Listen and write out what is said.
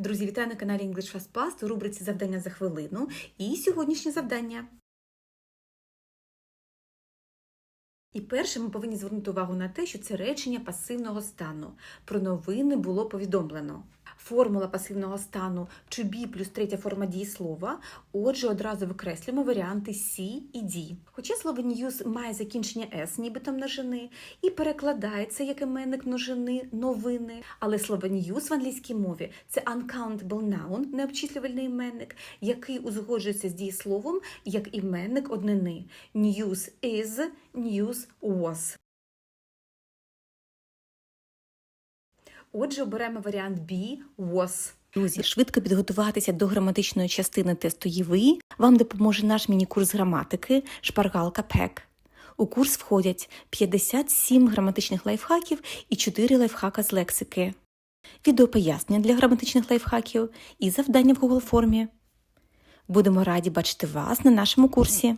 Друзі, вітаю на каналі English Fast Past у рубриці Завдання за хвилину. І сьогоднішнє завдання. І перше ми повинні звернути увагу на те, що це речення пасивного стану. Про новини було повідомлено. Формула пасивного стану to be плюс третя форма дієслова. Отже, одразу викреслюємо варіанти C і D. Хоча слово news має закінчення S, нібито множини, і перекладається як іменник множини новини. Але слово news в англійській мові це uncountable noun, необчислювальний іменник, який узгоджується з дієсловом як іменник однини. News is, news was. Отже, оберемо варіант B was. Друзі, швидко підготуватися до граматичної частини тесту ЄВІ вам допоможе наш міні-курс граматики Шпаргалка ПЕК. У курс входять 57 граматичних лайфхаків і 4 лайфхака з лексики, відеопояснення для граматичних лайфхаків і завдання в Google формі. Будемо раді бачити вас на нашому курсі.